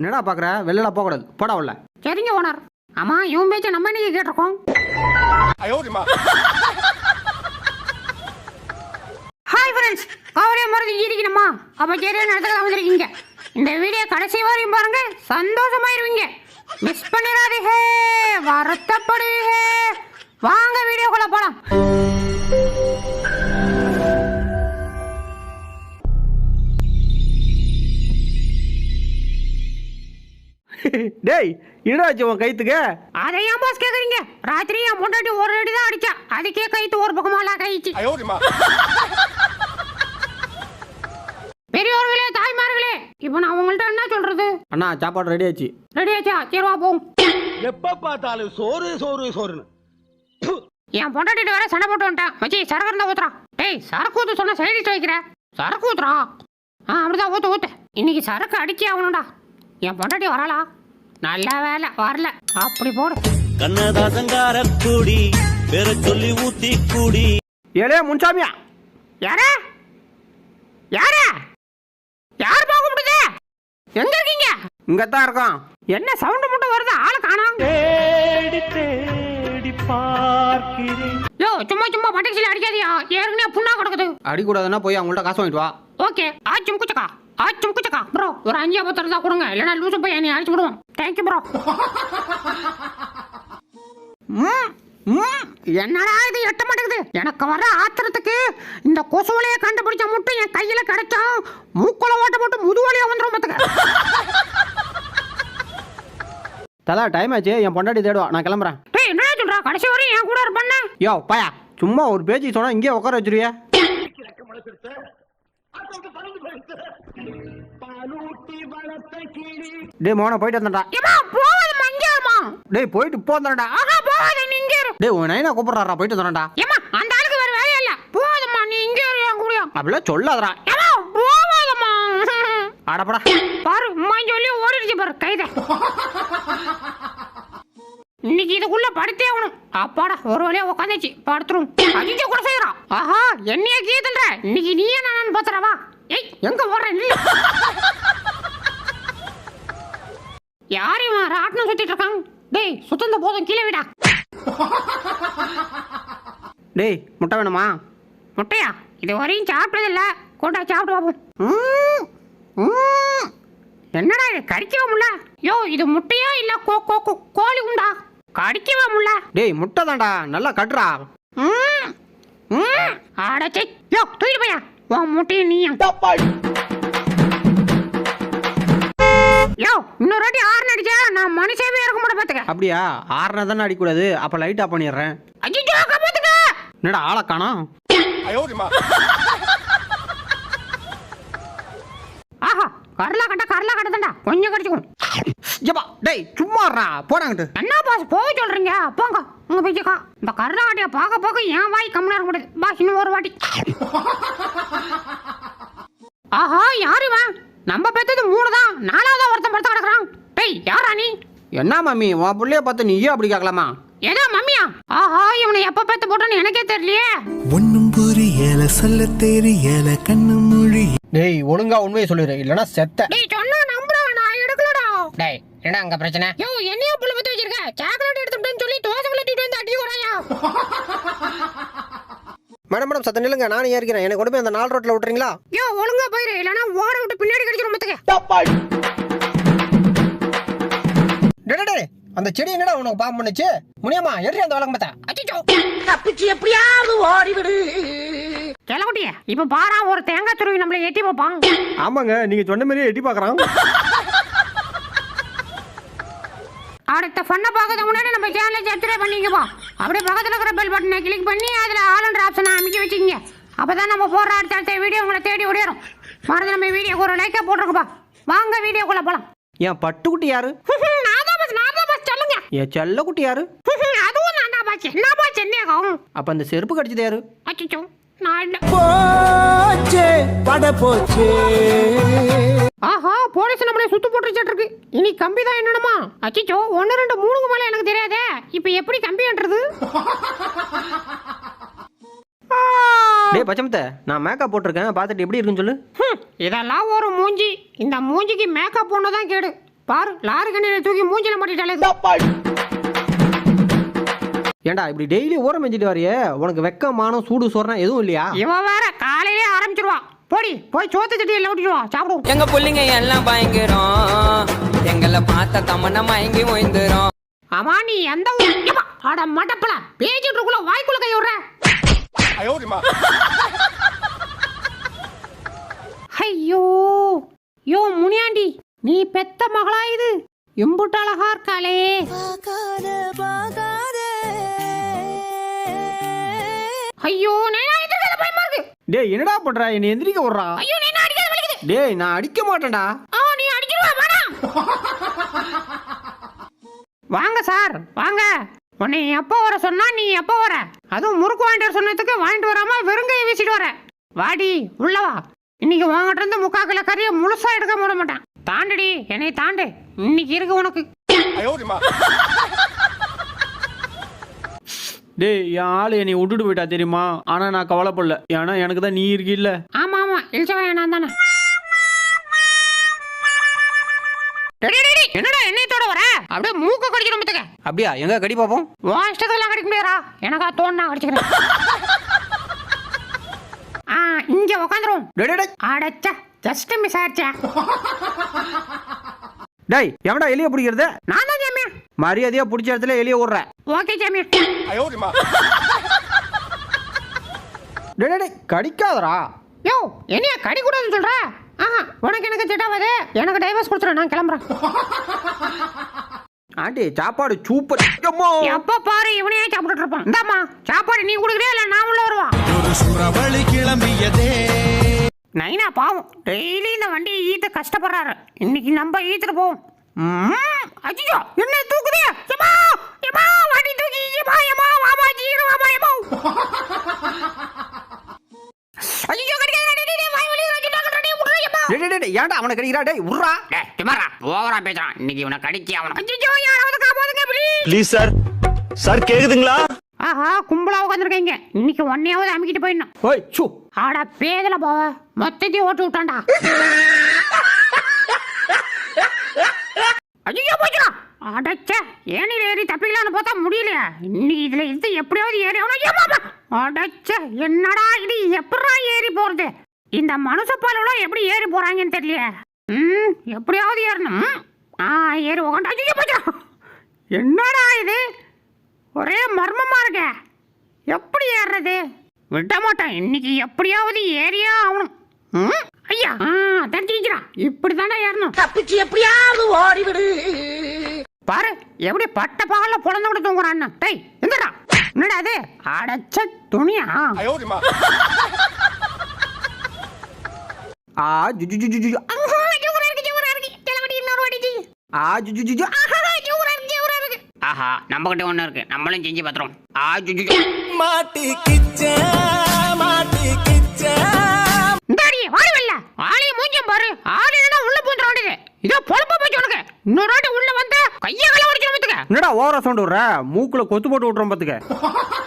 என்னடா பார்க்குற வெளில போகக்கூடாது. போடா உள்ள. சரிங்க ஓனர்? ஆமா இவன் பேச்ச நம்ம இன்னைக்கு கேட்டிருக்கோம்? ஹாய் ஃப்ரெண்ட்ஸ் கவலையை மருந்து இருக்கணுமா அப்போ சரியான இடத்துல வந்திருக்கீங்க. இந்த வீடியோ கடைசி வரையும் பாருங்க சந்தோஷமாயிருவீங்க. மிஸ் பண்ணிடாதீங்க வருத்தப்படுவீங்க. வாங்க வீடியோக்குள்ள போலாம். டேய் என்னடாச்சு உன் கைத்துக்கு. அதை ஏன் பாஸ் கேக்குறீங்க? ராத்திரி என் பொண்டாட்டி ஒரு அடி தான் அடிச்சா. அதுக்கே கைத்து ஒரு பக்கமாலாம் கழிச்சு. பெரியவர்களே தாய்மார்களே இப்போ நான் உங்கள்ட்ட என்ன சொல்றது? அண்ணா சாப்பாடு ரெடி ஆச்சு. ரெடி ஆச்சா? சரி வா போவோம். எப்ப பார்த்தாலும் சோறு சோறு சோறுன்னு. என் பொண்டாட்டிட்டு வேற சண்டை போட்டு வந்துட்டேன். மச்சி சரக்கு இருந்தா ஊத்துறா. டேய் சரக்கு ஊத்து சொன்னா சைடிஸ் வைக்கிற? சரக்கு ஊத்துறா? ஆ அப்படிதான் ஊத்து ஊத்து. இன்னைக்கு சரக்கு அடிச்சே ஆகணும்டா. என் பொண்டாட்டி வரலா நல்ல வேலை வரல. அப்படி போடு. கண்ணதாசங்கார கூடி பெற சொல்லி ஊத்தி கூடி ஏலே முன்சாமியா. யார? யார? யார் பார்க்க முடியுது? எங்க இருக்கீங்க? இங்கே தான் இருக்கான் என்ன சவுண்ட் மட்டும் வருது? ஆளை காணோம். தேடி தேடி பார்க்கிறேன். யோ சும்மா சும்மா பட்டக்சில அடிக்காதியா ஏற்கனவே புண்ணா கிடக்குது. அடிக்கூடாதுன்னா போய் அவங்கள்ட்ட காசு வாங்கிட்டு வா. ஓகே. ஆச்சும் குச்சக்கா. ஆச்சும் குச்சக்கா ப்ரோ ஒரு அஞ்சு பத்து இருந்தா கொடுங்க. இல்லைன்னா லூசு போய் என்னை அடிச்சு விடுவோம். Thank you bro. என்னடா இது? எட்ட மாட்டேங்குது. எனக்கு வர ஆத்திரத்துக்கு இந்த கொசுவலையை கண்டுபிடிச்ச மட்டும் என் கையில கிடைச்சா மூக்குல ஓட்ட போட்டு முதுவலியா வந்துரும் பாத்துக்க. தலா டைம் ஆச்சு. என் பொண்டாட்டி தேடுவா. நான் கிளம்புறேன். டேய் என்ன சொல்றா? கடைசி வரையும் என் கூட இருப்பண்ண யோ பாயா சும்மா ஒரு பேச்சு சொன்னா இங்கே உட்கார வச்சிருவியா. டேய் மோன போயிட்டு வந்தடா. ஏமா போவாத மஞ்சள்மா டேய் போயிட்டு போந்தடா ஆஹா போவாத நீ இங்கே இரு. டேய் உன் நைனா கூப்பிடுறாரா? போயிட்டு வந்தடா. ஏமா அந்த ஆளுக்கு வேற வேலையே இல்ல. போவாதம்மா நீ இங்கே இரு என் கூட அப்படிலாம் சொல்லாதடா. ஏமா போவாதம்மா அடப்படா பாரு அம்மா சொல்லி ஓடிடுச்சு பாரு கைத இன்னைக்கு இதுக்குள்ள படுத்தே ஆகணும். அப்பாடா ஒரு வழியா உட்காந்துச்சு படுத்துரும். அஜிஜ கூட செய்யறான் ஆஹா என்னைய கீதல்ற இன்னைக்கு நீயே நான் பாத்துறவா ஏய் எங்க ஓடுற நில்லு யார் இவன்? ராட்டினம் சுத்திட்டு இருக்கான். டேய் சுத்தந்த போதும் கீழே விடா. டேய் முட்டை வேணுமா? முட்டையா? இது வரையும் சாப்பிட்டதில்ல. கொண்டா சாப்பிட்டு. ம்ம். என்னடா இது? கடிக்கவே முடியல. யோ இது முட்டையா இல்ல கோ கோ கோ- கோழி உண்டா? கடிக்கவே முடியல டேய் முட்டை தான்டா. நல்லா கட்டுறா. அடச்சே யோ தூக்கிட்டு போயா உன் முட்டையும் நீயும். யோ இன்னொரு வாட்டி ஆறு அடிச்சா நான் மனுஷவே இருக்க மாட்டேன் பாத்துக்க. அப்படியா? ஆறுனா தானே அடிக்கூடாது. அப்போ லைட் ஆஃப் பண்ணிடுறேன். அஜிஜோ காப்பாத்துக்க என்னடா ஆளை காணோம் ஆஹா கரலா கட்ட கரலா கட்டதாண்டா கொஞ்சம் கடிச்சுக்கும் ஜப்பா டேய் சும்மா இருடா போடாங்கிட்டு என்ன பாஸ் போக சொல்றீங்க? போங்க உங்க பிச்சைக்கா இந்த கருணாட்டிய பார்க்க பார்க்க என் வாய் கம்மியா இருக்க முடியாது பாஸ் இன்னும் ஒரு வாட்டி. ஆஹா யாரு இவன்? நம்ம பெத்தது மூணு தான் நாலாவதா ஒருத்தன் படுத்து கிடக்குறான். டேய் யாரா நீ? என்ன மம்மி உன் புள்ளைய பார்த்து நீயே அப்படி கேட்கலாமா ஏதா மம்மியா? ஆஹா இவனை எப்ப பெத்து போட்டோன்னு எனக்கே தெரியலையே. ஒன்னும் புரியல சொல்ல தெரியல கண்ணு மொழி. டேய் ஒழுங்கா உண்மையை சொல்லிடு இல்லைன்னா செத்த. டேய் சொன்னா நம்புறா நான் எடுக்கலடா. டேய் என்ன அங்க பிரச்சனை? யோ என்னையா புள்ள பத்தி வச்சிருக்க? சாக்லேட் எடுத்துட்டேன்னு சொல்லி தோசை விளையாட்டிட்டு வந்து அடி வராயா மேடம் மேடம் சத்த நில்லுங்க. நானும் ஏறிக்கிறேன் எனக்கு கொண்டு போய் அந்த நாலு ரோட்டில் விட்டுறீங்களா? யோ ஒழுங்கா போயிரு. இல்லைன்னா ஓட விட்டு பின்னாடி கடிச்சிடும் மத்துக்க டே டே அந்த செடி என்னடா உனக்கு பாம்பு பண்ணுச்சு? முனியம்மா ஏறி அந்த வழக்கம் பார்த்தா? அச்சோ தப்பிச்சு எப்படியாவது ஓடிவிடு. கிளகுட்டிய இப்ப பாரா ஒரு தேங்காய் துருவி நம்மள எட்டி பார்ப்பான் ஆமாங்க நீங்க சொன்ன மாதிரியே எட்டி பார்க்கறான். அடுத்த ஃபன்னை பார்க்கறதுக்கு முன்னாடி நம்ம சேனலை சப்ஸ்கிரைப் பண்ணிக்கப்பா அப்படியே பக்கத்துல இருக்கிற பெல் பட்டனை கிளிக் பண்ணி அதுல ஆல் ஆப்ஷனை அமைக்க வச்சுக்கோங்க. அப்பதான் நம்ம போடுற அடுத்த அடுத்த வீடியோ உங்களை தேடி ஓடிடும் மறந்து நம்ம வீடியோக்கு ஒரு லைக்கா போட்டுருக்குப்பா வாங்க வீடியோக்குள்ள போலாம். என் பட்டுக்குட்டி யாரு? தான் தான் என் செல்லக்குட்டி யாரு? அதுவும் நான் தான் பாஸ் என்ன பாஸ் என்னகம் அப்ப அந்த செருப்பு கடிச்சது யாரு? அச்சோ நான் போச்சே பட போச்சே. ஆஹா போலீஸ் நம்மளை சுத்து போட்டுருச்சிட்டு இருக்கு இனி கம்பி தான் என்னணுமா அச்சிச்சோ ஒன்னு ரெண்டு மூணுக்கு மேல எனக்கு தெரியாதே. இப்போ எப்படி கம்பின்றது? டேய் பச்சமத்த நான் மேக்கப் போட்டிருக்கேன். பார்த்துட்டு எப்படி இருக்குன்னு சொல்லு. இதெல்லாம் ஒரு மூஞ்சி. இந்த மூஞ்சிக்கு மேக்கப் தான் கேடு. பாரு லாரி கண்ணில தூக்கி மூஞ்சில மாட்டிட்டாலே ஏன்டா இப்படி டெய்லி ஊரம் மெஞ்சிட்டு வரையே உனக்கு வெக்கம் மானம் சூடு சொரணம் எதுவும் இல்லையா? இவன் வேற காலையிலே ஆரம்பிச்சிருவா போடி போய் சோத்து சட்டியில் ஓட்டிடுவா சாப்பிடுவோம் எங்க புள்ளைங்க எல்லாம் பயங்கரம். எங்களை பார்த்த தமன்னா மயங்கி ஓய்ந்துரும். ஆமா நீ எந்த ஊர்? அட மடப்பல பேசிட்டு இருக்குள்ள வாய்க்குள்ள கை விடுற. ஐயோ யோ முனியாண்டி நீ பெத்த மகளா இது. எம்புட்டு அழகா இருக்காளே. ஐயோ டேய் என்னடா பண்ற? என்னை எந்திரிக்க விடுறா. ஐயோ நைனா அடிக்காத வலிக்குது டேய் நான் அடிக்க மாட்டேன்டா. ஆ நீ அடிச்சிருவா வேணாம் வாங்க சார். வாங்க. உன்னை எப்போ வர சொன்னா நீ எப்போ வர. அதுவும் முறுக்கு வாங்கிட்டு வர சொன்னதுக்கு வாங்கிட்டு வராம வெறுங்கையை வீசிட்டு வர. வாடி உள்ள வா. இன்னைக்கு வாங்கிட்டு இருந்து முக்கா கிலோ கறியை முழுசா எடுக்க விட மாட்டேன். தாண்டுடி என்னை தாண்டு. இன்னைக்கு இருக்கு உனக்கு. டேய் என் ஆளு என்னை விட்டுட்டு போயிட்டா தெரியுமா? ஆனா நான் கவலைப்படல. ஏன்னா எனக்கு தான் நீ இருக்கில்ல. ஆமா ஆமா இழிச்சவன் நான் தானே. என்னடா என்னையத்தோட வர? அப்படியே மூக்க கடிச்சிடும் பத்துக்க அப்படியா? எங்க கடி பாப்போம் உன் இஷ்டத்துக்குலாம் கடிக்க முடியாதா எனக்கா தோணுனா கடிச்சுக்கிறேன். ஆ இங்க டேய். அடச்ச ஜஸ்ட் மிஸ் டேய் எவன்டா எலிய பிடிக்கிறது? நான் தான் மரியாதையா பிடிச்ச இடத்துல எலிய விடுற ஓகே ஜாமியா டேய் டேய், டேய் கடிக்காதடா. யோ என்னையா கடி கூடாதுன்னு சொல்ற? ஆஹா உனக்கு எனக்கு செட்டாவாது எனக்கு டைவர்ஸ் கொடுத்துரு நான் கிளம்புறேன். ஆண்டி சாப்பாடு சூப்பர். எப்ப பாரு இவனையே சாப்பிட்டுட்டு இருப்பான். இந்தாம்மா சாப்பாடு நீ கொடுக்குறியா இல்ல நான் உள்ள வருவா? ஒரு சுறவழி கிளம்பியதே நைனா பாவம். டெய்லி இந்த வண்டி ஈத்த கஷ்டப்படுறாரு. இன்னைக்கு நம்ம ஈத்துட்டு போவோம். அய்யோ என்ன தூக்குதே? எம்மா எம்மா வண்டி தூக்கி எம்மா எம்மா மாமா ஜீரோ மாமா எம்மா ஐயோ கடிக்காத டேய் டேய் வாய் வலி வந்து டாக்டர் டேய் விடுறா எம்மா டேய் டேய், டேய் ஏன்டா அவனை கடிக்கிறா? டேய் விட்றா டேய் திமரா ஓவரா பேசுறான். இன்னைக்கு இவனை கடிச்சி அவன ஐயோ யாராவது காப்பாத்துங்க ப்ளீஸ் ப்ளீஸ் சார் சார் கேக்குதுங்களா? ஆஹா கும்பலா உட்காந்துருக்கீங்க இன்னைக்கு ஒன்னையாவது அமுக்கிட்டு போயிடணும். ஆட பேதல போவ. மொத்தத்தையும் ஓட்டு விட்டான்டா. ஐயோ போய்க்கலாம் அடச்சே ஏனில் ஏறி தப்பிக்கலாம்னு பார்த்தா முடியலையா. இன்னைக்கு இதில் இது எப்படியாவது ஏறி ஆகணும். ஏம்மா, அடச்சே என்னடா இது? எப்படா ஏறி போகிறது இந்த மனுஷ பாலெல்லாம் எப்படி ஏறி போகிறாங்கன்னு தெரியல ம் எப்படியாவது ஏறணும். ஆ ஏறி உகண்டா ஐயோ போய்க்கலாம் என்னடா இது? ஒரே மர்மமாக இருக்க. எப்படி ஏறுறது? விட மாட்டேன். இன்னைக்கு எப்படியாவது ஏறியா ஆகணும். ம்? ஐயா. ஆ தெரிஞ்சுக்கிறா இப்படி தானே ஏறணும். தப்பிச்சு எப்படியாவது ஓடிவிடு. பாரு எப்படி பட்ட பகல்ல புலந்து கூட தூங்குறான்னு டேய் எந்தடா என்னடா அது அடைச்ச துணியா? ஆ ஜு ஜு ஜு ஜு ஜு ஆ, ஆஹா, ஜூரா இருக்கு, ஜூரா இருக்கு. கிளவடி இன்னொரு வாட்டி செய். ஆ ஜு ஜு ஜு ஜு. ஆ. ஆஹா, ஜூரா இருக்கு, ஜூரா இருக்கு. ஆஹா நம்ம கிட்ட ஒண்ணு இருக்கு. நம்மளும் செஞ்சு பாத்துறோம் ஆ ஜு ஜு, ஜு. என்னடா ஓவரா சவுண்ட் விடுற? மூக்குல கொத்து போட்டு விட்டுறோம் பாத்துக்க.